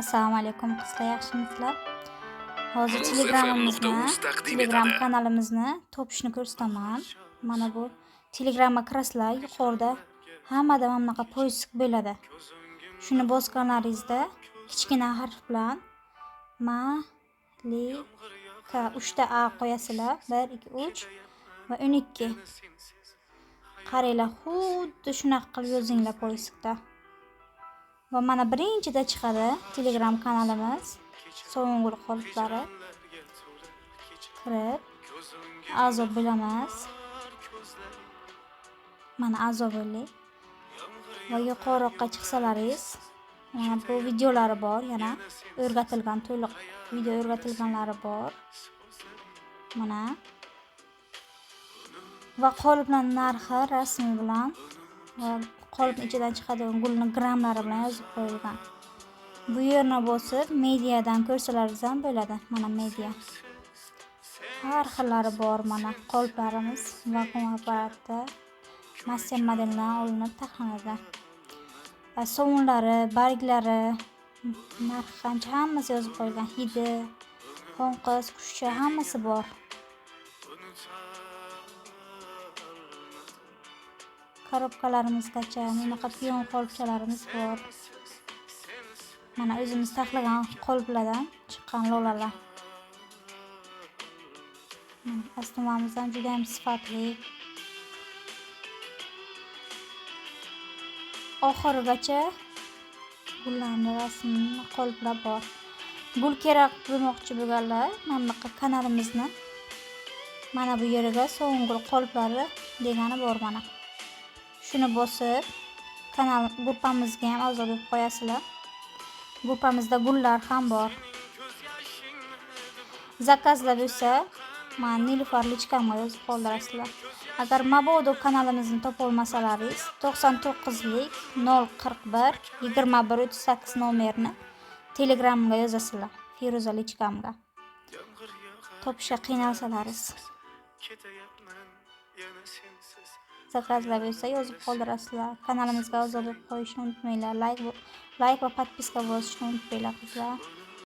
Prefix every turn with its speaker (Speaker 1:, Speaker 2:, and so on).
Speaker 1: assalomu alaykum qizlar yaxshimisizlar? Hozir telegramimizni telegram kanalimizni topishni ko'rsataman. Mana bu telegramga kirasizlar yuqorida hammada mana bunaqa poisk bo'ladi. Shuni bosganlaringizda kichkina harf bilan malika uchta a qo'yasizlar. Bir ikki uch va o'n ikki. Qaranglar xuddi shunaqa qilib yozinglar poiskda va mana birinchida chiqadi telegram kanalimiz. So'nggi qoliplari kirib a'zo bo'lamiz mana a'zo bo'ldik va yuqoriroqqa chiqsalaringiz mana bu videolari bor yana o'rgatilgan to'liq video o'rgatilganlari bor. Mana. Va qoliplar narxi rasmi bilan qolipni ichidan chiqadigan gulni grammlari bilan yozib qo'yilgan. Bu yerni bosib mediadan ko'rsalaringiz ham bo'ladi mana media. Har xillari bor mana qoliplarimiz vakuum apparatda massiv modeldan olinib taxlanadi va sovunlari barglari narxi qancha hammasi yozib qo'yilgan. Hidi qo'ng'iz qushcha hammasi bor. Korobkalarimizgacha bunaqa piyon qolipchalarimiz bor mana o'zimiz taxlagan qoliplardan chiqqan lolalar. Ham juda ham sifatli oxirigacha gullarni rasmini qoliplar bor gul kerak bo'lmoqchi bo'lganlar mana bunaqa kanalimizni mana bu yeriga so'nggi qoliplari degani bor mana shuni bosib kanal gruppamizga ham a'zo bo'lib qo'yasizlar. Gruppamizda gullar ham bor. Zakazlar bo'lsa man nilufar lichkamga yozib qoldirasizlar. Agar mabodo kanalimizni topolmasalaringiz to'qson to'qqizlik nol qirq bir yigirma bir o'ttiz sakkiz nomerni telegramga yozasizlar feruza lichkamga topishga qiynalsalaringiz ketayapman Zakazla Vysa Jozef odrasla. Kanalımızga ozob qo'yishni unutmanglar. Like like va podpiska bosishni unutmanglar qizlar.